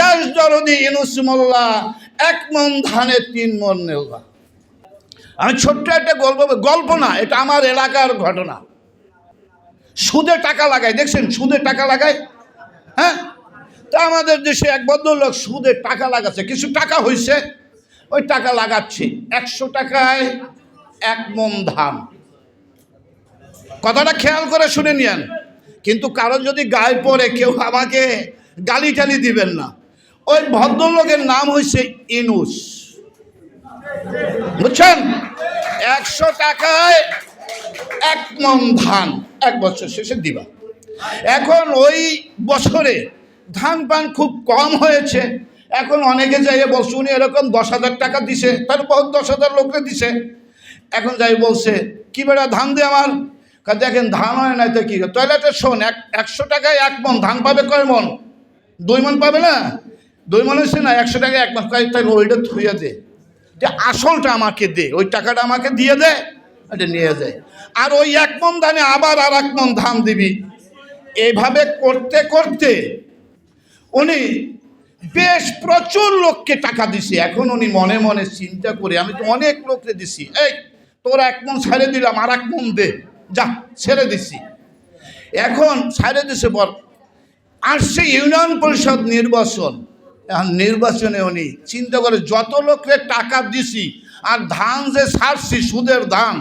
দেশ দরদি ইনুস মোল্লা, এক মন ধানে, তিন মন নেওয়া আমি ছোট্ট একটা গল্প গল্প না, এটা আমার এলাকার ঘটনা। সুদে টাকা লাগায়, দেখছেন? সুদে টাকা লাগায়? হ্যাঁ? তা আমাদের দেশে এক ভদ্রলোক সুদে টাকা লাগাচ্ছে, কিছু টাকা হয়েছে ওই টাকা লাগাচ্ছি। একশো টাকায় এক মন ধান। কথাটা খেয়াল করে শুনে নিয়েন। কিন্তু কারও যদি গায়ে পড়ে, কেউ আমাকে গালি টালি দিবেন না। ওই ভদ্রলোকের নাম হয়েছে ইনুস। বুঝছেন? একশো টাকায় এক মন ধান, এক বছর শেষে দিবা। এখন ওই বছরে ধান পান খুব কম হয়েছে। এখন অনেকে যাইয়ে বলছে, উনি এরকম দশ হাজার টাকা দিছে তার বহুত দশ হাজার লোকরে দিছে। এখন যাই বলছে, কি বেড়া ধান দিয়ে আমার? দেখেন, ধান হয় না তো কি? টয়লেটে শোন, এক, একশো টাকায় এক মন, ধান পাবে কয় মন? দুই মন পাবে না? দুই মন হচ্ছে না, একশো টাকা এক মন কয় তাহলে ওইটা থুয়ে দে। যে আসলটা আমাকে দে, ওই টাকাটা আমাকে দিয়ে দে এটা নিয়ে যায় আর ওই এক মন ধানে আবার আর এক মন ধান দিবি। এইভাবে করতে করতে উনি বেশ প্রচুর লোককে টাকা দিছে। এখন উনি মনে মনে চিন্তা করে, আমি তো অনেক লোককে দিছি। এই, তোর এক মন ছেড়ে দিলাম আর এক মন দে। যা, ছেড়ে দিছি। এখন ছেড়ে দিছে বল আসছে ইউনিয়ন পরিষদ নির্বাচন। এখন নির্বাচনে উনি চিন্তা করে যত লোককে টাকা দিছি আর ধান যে ছাড়ছি, সুদের ধান,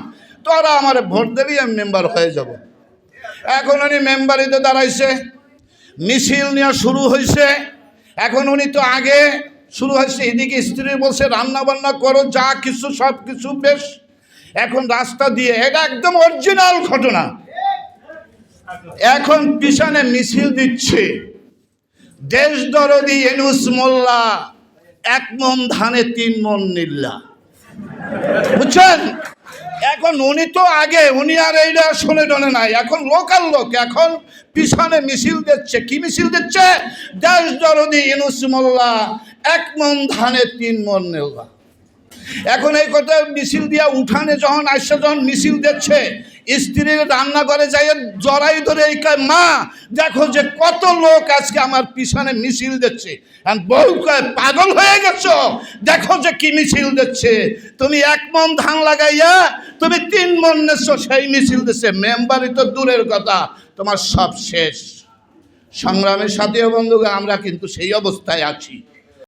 তোরা আমার ভোট দিলেই আমি মেম্বার হয়ে যাব। এখন উনি মেম্বারিতে দাঁড়াইছে, মিছিল নেওয়া শুরু হয়েছে এখন উনি তো আগে শুরু হয়েছে, এদিকে স্ত্রী বলছে রান্না বান্না করো, যা কিছু সব কিছু বেশ। এখন রাস্তা দিয়ে, এটা একদম অরিজিনাল ঘটনা। এখন পিছনে মিছিল দিচ্ছে। দেশ দরদি এনুস মোল্লা, এক মন ধানে তিন মন নিল্লা। বুঝছেন? এখন উনি তো আগে, উনি আর এইটা শুনে টনে নাই। এখন লোকাল লোক, এখন পিছনে মিছিল দিচ্ছে। কি মিছিল দিচ্ছে? দেশ দরদি ইনুস মোল্লা, এক মন ধানে তিন মন নেওয়া এখন এই কথা মিছিল দিয়া উঠানে যখন আসছে, যখন মিছিল দিচ্ছে স্ত্রীর রান্না করে যাই জড়াই ধরে এই মা, দেখো যে কত লোক আজকে আমার পিছনে মিছিল দিচ্ছে। বউ কয়, পাগল হয়ে গেছো? দেখো যে কি মিছিল দিচ্ছে। তুমি এক মন ধান লাগাইয়া, তুমি তিন মন নেছো, সেই মিছিল দিচ্ছে। মেম্বারই তো দূরের কথা, তোমার সব শেষ। সংগ্রামের সাথে বন্ধুকে আমরা কিন্তু সেই অবস্থায় আছি।